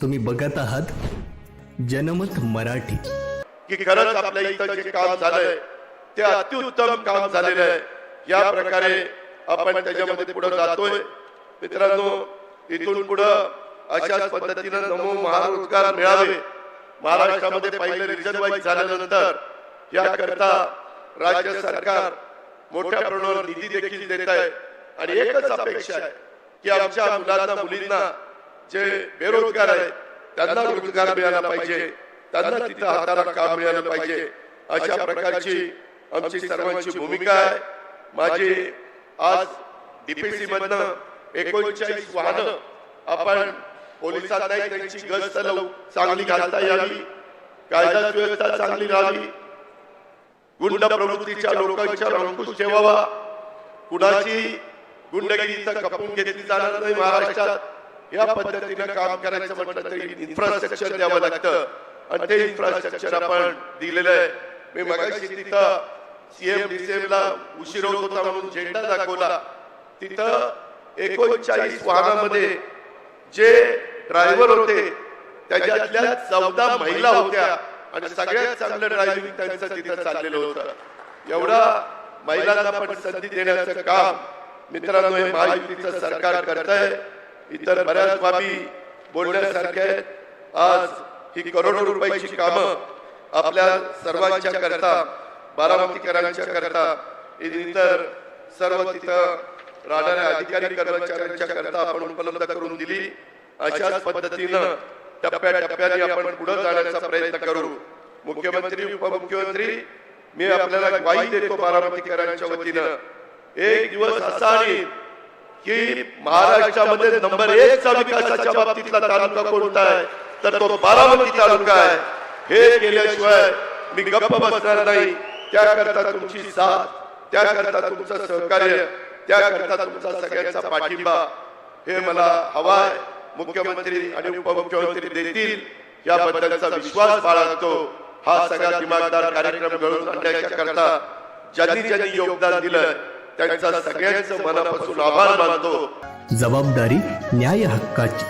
तुम्ही बघत आहात जनमत मराठी. की खरंच आपल्या इथं जे काम झालंय ते अत्युत्तम काम झालेलं आहे. या प्रकारे आपण त्याच्यामध्ये पुढे जातोय. मित्रांनो इथून पुढे अशाच पद्धतीनं नमो महारोजगार मिळावे. महाराष्ट्रामध्ये पहिले रिझर्व झाल्यानंतर याकरता राज्य सरकार मोठ्या प्रमाणावर निधी देखील देत आहे. आणि एकच अपेक्षा आहे की आमच्या मुलांना मुलींना जे बेरोजगार आहेत त्यांना रोजगार मिळाला पाहिजे त्यांना तिथं हाताला काम मिळालं पाहिजे अशा प्रकारची आमची सर्वांची भूमिका आहे. माझी आज डीपीसी मधनं एकोणचाळीस वाहनं आपण पोलिसांना त्यांची गस्त चांगली घालता यावी कायदा सुव्यवस्था चांगली राहावी. गुंड प्रवृत्तीच्या लोकांच्या अंकुश ठेवावा. कुणाची गुंडगिरीचा कपून घेतली जाणार नाही महाराष्ट्रात. या पद्धतीनं काम करायचं म्हटलं तरी इन्फ्रास्ट्रक्चर द्यावं लागतं. आणि ते इन्फ्रास्ट्रक्चर आपण दिलेलं आहे. मी मगाशी तिथं सीएम डीसीएम उशीर होत होता म्हणून झेंडा दाखवला. तिथं एकोणचाळीस वाहनामध्ये जे ड्रायव्हर होते त्याच्यातल्या चौदा महिला होत्या आणि सगळ्यात चांगलं ड्रायव्हिंग त्यांचं तिथं चाललेलं होतं. एवढा महिलांना पण संधी देण्याचं काम मित्रांनो हे महायुतीचं सरकार करत आहे इतर बऱ्याच बाबी बोलण्यासारख्या आहेत. आज ही करोडो रुपयाची कामं आपल्या सर्वांच्या करता बारामतीकरांच्या करता इतर सर्व तिथं राहणाऱ्या अधिकारी कर्मचाऱ्यांच्या करता आपण उपलब्ध करून दिली. अशाच पद्धतीनं टप्प्याटप्प्याने आपण पुढे जाण्याचा प्रयत्न करू. मुख्यमंत्री उपमुख्यमंत्री मी आपल्याला ग्वाही देतो बारामतीकरांच्या वतीनं. एक दिवस असा आणि की महाराष्ट्रामध्ये नंबर एक चा विकासाच्या बाबतीतला तालुका कोणता आहे? तर तो बारामती तालुका आहे. हे केल्याशिवाय मी गप्प बसणार नाही. त्याकरता तुमची साथ त्याकरता तुमचं सहकार्य त्याकरता तुमचा सगळ्यांचा पाठिंबा. हे मला हवाय मुख्यमंत्री आणि उपमुख्यमंत्री देतील. याबद्दलचा विश्वास बाळगतो. हा सगळा दिमागदार कार्यक्रम घडवून आणण्याच्या करता ज्यांनी ज्यांनी योगदान दिलं त्यांचा सगळ्यांचं मनापासून आभार मानतो. जबाबदारी न्याय हक्काची.